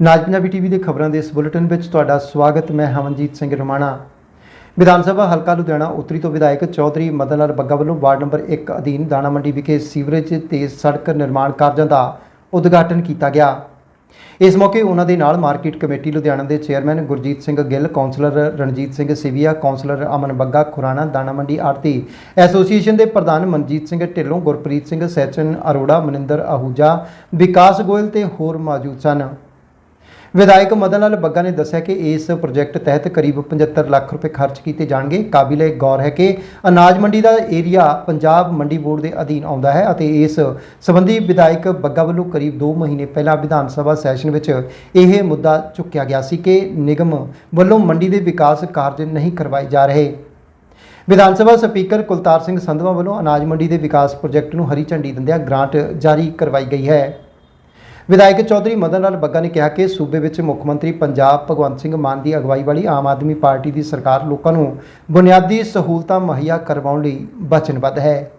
ਨਾਜ Punjabi TV ਦੇ ਖਬਰਾਂ ਦੇ ਇਸ ਬੁਲੇਟਿਨ ਵਿੱਚ ਤੁਹਾਡਾ ਸਵਾਗਤ, ਮੈਂ ਹਮਨਜੀਤ ਸਿੰਘ ਰਮਾਣਾ। ਵਿਧਾਨ ਸਭਾ ਹਲਕਾ ਲੁਧਿਆਣਾ ਉੱਤਰੀ ਤੋਂ ਵਿਧਾਇਕ ਚੌਧਰੀ ਮਦਨ ਲਾਲ ਬੱਗਾ ਵੱਲੋਂ ਵਾਰਡ ਨੰਬਰ 1 ਅਧੀਨ ਦਾਣਾ ਮੰਡੀ ਵਿਖੇ ਸੀਵਰੇਜ ਤੇ ਸੜਕ ਨਿਰਮਾਣ ਕਾਰਜਾਂ ਦਾ ਉਦਘਾਟਨ ਕੀਤਾ ਗਿਆ। ਇਸ ਮੌਕੇ ਉਹਨਾਂ ਦੇ ਨਾਲ ਮਾਰਕੀਟ ਕਮੇਟੀ ਲੁਧਿਆਣਾ ਦੇ chairman Gurjeet Singh Gill councillor Ranjit Singh Siviya councillor Aman Bagga, Khurana ਦਾਣਾ ਮੰਡੀ ਆਰਤੀ ਐਸੋਸੀਏਸ਼ਨ ਦੇ ਪ੍ਰਧਾਨ ਮਨਜੀਤ ਸਿੰਘ ਢਿੱਲੋਂ, ਗੁਰਪ੍ਰੀਤ ਸਿੰਘ ਸੈਚਨ, ਅਰੋੜਾ, ਮਨਿੰਦਰ ਆਹੂਜਾ, ਵਿਕਾਸ ਗੋਇਲ ਤੇ ਹੋਰ ਮੌਜੂਦ ਸਨ। ਵਿਧਾਇਕ ਮਦਨ ਲਾਲ ਬੱਗਾ ਨੇ ਦੱਸਿਆ ਕਿ ਇਸ ਪ੍ਰੋਜੈਕਟ ਤਹਿਤ ਕਰੀਬ 75 ਲੱਖ ਰੁਪਏ ਖਰਚ ਕੀਤੇ ਜਾਣਗੇ। ਕਾਬਿਲੇ ਗੌਰ ਹੈ ਕਿ ਅਨਾਜ ਮੰਡੀ ਦਾ ਏਰੀਆ ਪੰਜਾਬ ਮੰਡੀ ਬੋਰਡ ਦੇ ਅਧੀਨ ਆਉਂਦਾ ਹੈ ਅਤੇ ਇਸ ਸੰਬੰਧੀ ਵਿਧਾਇਕ ਬੱਗਾ ਵੱਲੋਂ ਕਰੀਬ 2 ਮਹੀਨੇ ਪਹਿਲਾਂ ਵਿਧਾਨ ਸਭਾ ਸੈਸ਼ਨ ਵਿੱਚ ਇਹ ਮੁੱਦਾ ਚੁੱਕਿਆ ਗਿਆ ਸੀ ਕਿ ਨਿਗਮ ਵੱਲੋਂ ਮੰਡੀ ਦੇ ਵਿਕਾਸ ਕਾਰਜ ਨਹੀਂ ਕਰਵਾਏ ਜਾ ਰਹੇ। ਵਿਧਾਨ ਸਭਾ ਸਪੀਕਰ ਕੁਲਤਾਰ ਸਿੰਘ ਸੰਧਵਾ ਵੱਲੋਂ ਅਨਾਜ ਮੰਡੀ ਦੇ ਵਿਕਾਸ ਪ੍ਰੋਜੈਕਟ ਨੂੰ ਹਰੀ ਝੰਡੀ ਦਿੰਦਿਆਂ ਗ੍ਰਾਂਟ ਜਾਰੀ ਕਰਵਾਈ ਗਈ ਹੈ। ਵਿਧਾਇਕ ਚੌਧਰੀ ਮਦਨ ਲਾਲ ਬੱਗਾ ਨੇ ਕਿਹਾ ਕਿ ਸੂਬੇ ਵਿੱਚ ਮੁੱਖ ਮੰਤਰੀ ਪੰਜਾਬ ਭਗਵੰਤ ਸਿੰਘ ਮਾਨ ਦੀ ਅਗਵਾਈ ਵਾਲੀ ਆਮ ਆਦਮੀ ਪਾਰਟੀ ਦੀ ਸਰਕਾਰ ਲੋਕਾਂ ਨੂੰ ਬੁਨਿਆਦੀ ਸਹੂਲਤਾਂ ਮੁਹੱਈਆ ਕਰਵਾਉਣ ਲਈ ਵਚਨਬੱਧ ਹੈ।